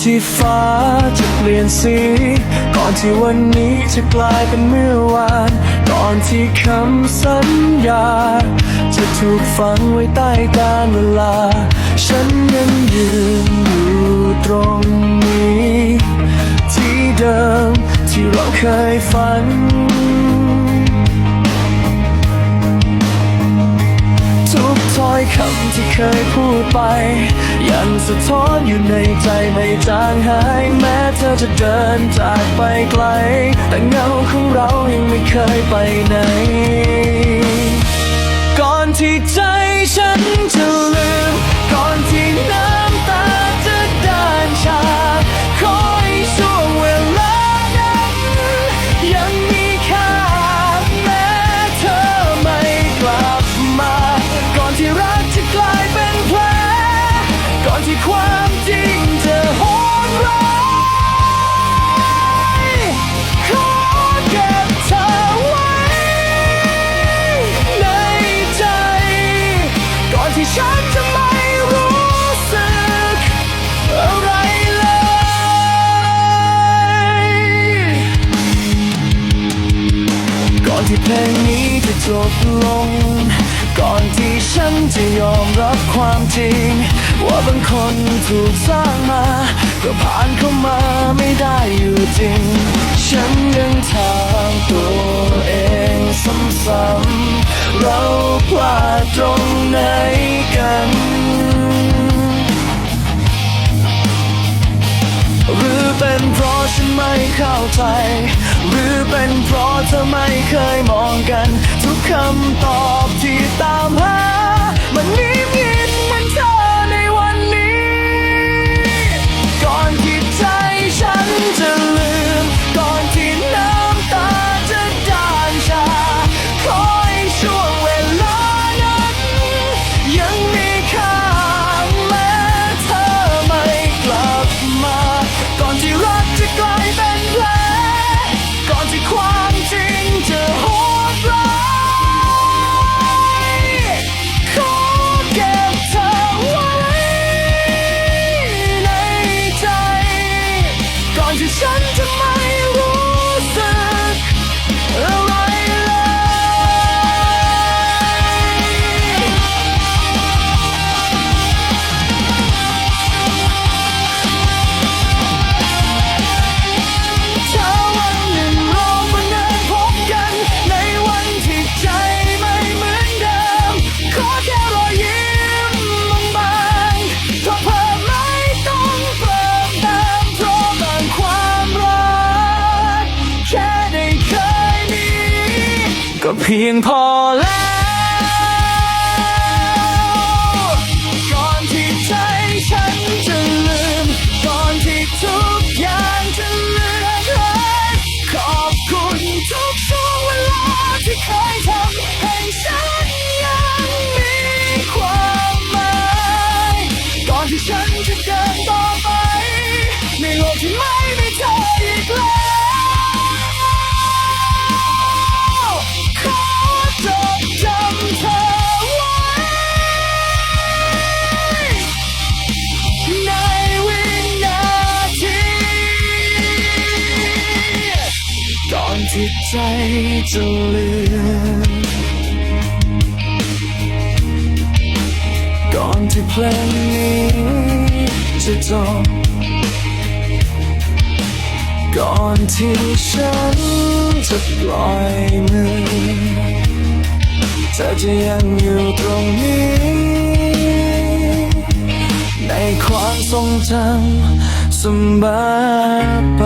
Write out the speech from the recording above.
ที่ฟ้าจะเปลี่ยนสี ก่อนที่วันนี้จะกลายเป็นเมื่อวาน ก่อนที่คำสัญญา จะถูกฝังไว้ใต้กาลเวลา ฉันยังยืนอยู่ตรงนี้ ที่เดิมที่เราเคยฝัน คำที่เคยพูดไป ยังสะท้อนอยู่ในใจไม่จางหาย แม้เธอจะเดินจากไปไกล แต่เงาของเรายังไม่เคยไปไหน ก่อนที่ใจฉันจะลืม ที่เพลงนี้จะจบลง ก่อนที่ฉันจะยอมรับความจริง ว่าบางคนถูกสร้างมา ก็ผ่านเข้ามาไม่ได้อยู่จริง ฉันยังถามตัวเองซ้ำๆเราพลาดตรงไหนกัน เป็นเพราะฉันไม่เข้าใจ หรือเป็นเพราะเธอไม่เคยมองกัน ทุกคำตอบที่ตาม เพียงพอแล้ว อนที่ใจจะลืมก่อนที่เพลงนี้จะจบก่อนที่ฉันจะปล่อยมือเธอจะยังอยู่ตรงนี้ ในความทรงจำเสมอไป